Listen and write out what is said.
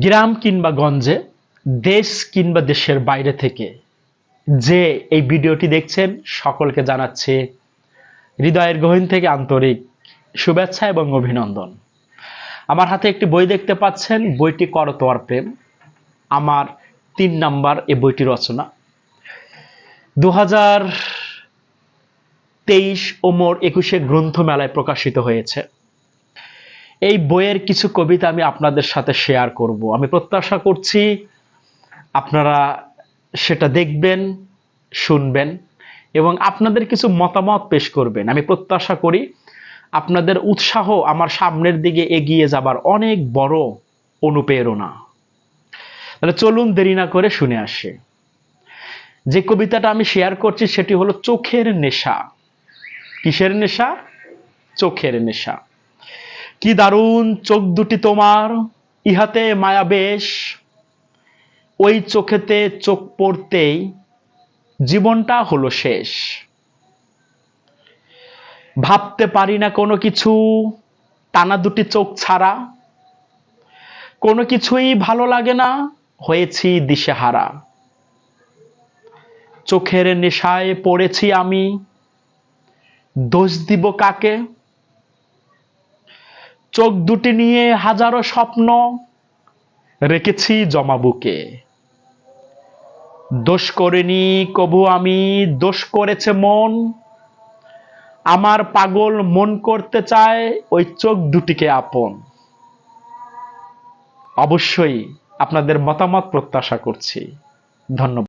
গ্রাম কিংবা গঞ্জে, দেশ কিংবা দেশের বাইরে থেকে যে এই ভিডিওটি দেখছেন, সকলকে জানাচ্ছি হৃদয়ের গহীন থেকে আন্তরিক শুভেচ্ছা এবং অভিনন্দন। আমার হাতে একটি বই দেখতে পাচ্ছেন, বইটি করতোয়ার প্রেম। আমার তিন নাম্বার এই বইটি রচনা। দু হাজার তেইশ ওমর একুশে গ্রন্থমেলায় প্রকাশিত হয়েছে। এই বইয়ের কিছু কবিতা আমি আপনাদের সাথে শেয়ার করব। আমি প্রত্যাশা করছি আপনারা সেটা দেখবেন, শুনবেন এবং আপনাদের কিছু মতামত পেশ করবেন। আমি প্রত্যাশা করি আপনাদের উৎসাহ আমার সামনের দিকে এগিয়ে যাবার অনেক বড় অনুপ্রেরণা। তাহলে চলুন দেরি না করে শুনে আসে। যে কবিতাটা আমি শেয়ার করছি সেটি হলো চোখের নেশা। কিসের নেশা? চোখের নেশা। কি দারুণ চোখ দুটি তোমার, ইহাতে মায়া বেশ। ওই চোখেতে চোখ পড়তেই জীবনটা হলো শেষ। ভাবতে পারি না কোনো কিছু, টানা দুটি চোখ ছাড়া। কোনো কিছুই ভালো লাগে না, হয়েছি দিশেহারা। চোখের নেশায় পড়েছি আমি, দোষ দিব কাকে? চোখ দুটি নিয়ে হাজারো স্বপ্ন রেখেছি জমা বুকে দোষ করিনি, কবু আমি, দোষ করেছে মন। আমার পাগল মন করতে চায় ওই চোখ দুটিকে আপন। অবশ্যই আপনাদের মতামত প্রত্যাশা করছি। ধন্যবাদ।